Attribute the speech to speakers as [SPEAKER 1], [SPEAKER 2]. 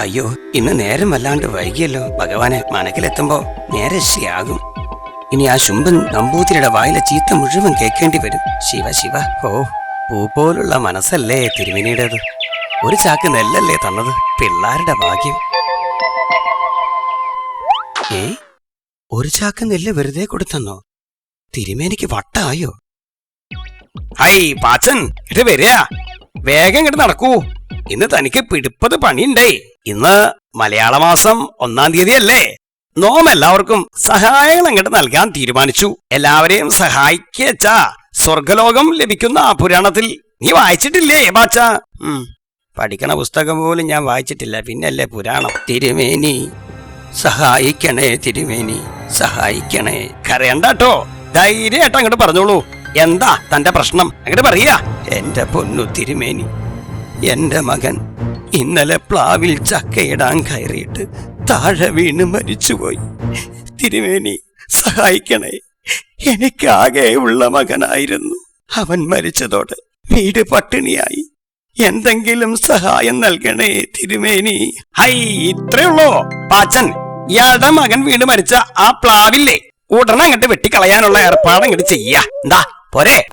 [SPEAKER 1] അയ്യോ ഇന്ന് നേരം വല്ലാണ്ട് വൈകിയല്ലോ. ഭഗവാനെ മനക്കിലെത്തുമ്പോ നേരെ ശിയാകും ഇനി ആ ശുംഭൻ നമ്പൂതിരിയുടെ വായിലെ ചീത്ത മുഴുവൻ കേൾക്കേണ്ടി വരും. ശിവ ശിവ ഓ പൂ പോലുള്ള മനസ്സല്ലേ തിരുമിനിയുടേത്? ഒരു ചാക്ക് നെല്ലല്ലേ തന്നത്? പിള്ളാരുടെ ഭാഗ്യം. ഏ ഒരു ചാക്ക് നെല്ല് വെറുതെ കൊടുത്തന്നോ? തിരുമേനിക്ക് വട്ടായോ? ഹൈ പാച്ചൻ ഇത് വരിക. വേഗം ഇങ്ങോട്ട് നടക്കൂ. ഇന്ന് തനിക്ക് പിടിപ്പത് പണിയുണ്ടേ ഇന്ന് മലയാള മാസം ഒന്നാം തീയതി അല്ലേ നോം എല്ലാവർക്കും സഹായങ്ങൾ അങ്ങോട്ട് നൽകാൻ തീരുമാനിച്ചു. എല്ലാവരെയും സഹായിക്കച്ചാ. സ്വർഗലോകം ലഭിക്കുന്ന ആ പുരാണത്തിൽ നീ വായിച്ചിട്ടില്ലേ ബാച്ച പഠിക്കണ പുസ്തകം പോലും ഞാൻ വായിച്ചിട്ടില്ല. പിന്നല്ലേ പുരാണം? തിരുമേനി. സഹായിക്കണേ തിരുമേനി. സഹായിക്കണേ. കരയണ്ടാട്ടോ. ധൈര്യമായിട്ട് അങ്ങോട്ട് പറഞ്ഞോളൂ. എന്താ തന്റെ പ്രശ്നം? അങ്ങോട്ട് പറയാ. എന്റെ പൊന്നു തിരുമേനി. എന്റെ മകൻ ഇന്നലെ പ്ലാവിൽ ചക്കയിടാൻ കയറിയിട്ട് താഴെ വീണ് മരിച്ചുപോയി. തിരുമേനി സഹായിക്കണേ. എനിക്കാകെ ഉള്ള മകനായിരുന്നു. അവൻ മരിച്ചതോടെ വീട് പട്ടിണിയായി. എന്തെങ്കിലും സഹായം നൽകണേ തിരുമേനി. ഹൈ ഇത്രയുള്ളോ? പാച്ചൻ ഇയാളുടെ മകൻ വീണ് മരിച്ച ആ പ്ലാവില്ലേ? ഉടനെ അങ്ങോട്ട് വെട്ടിക്കളയാനുള്ള ഏർപ്പാട് അങ്ങോട്ട് ചെയ്യാ. എന്താ പോരെ.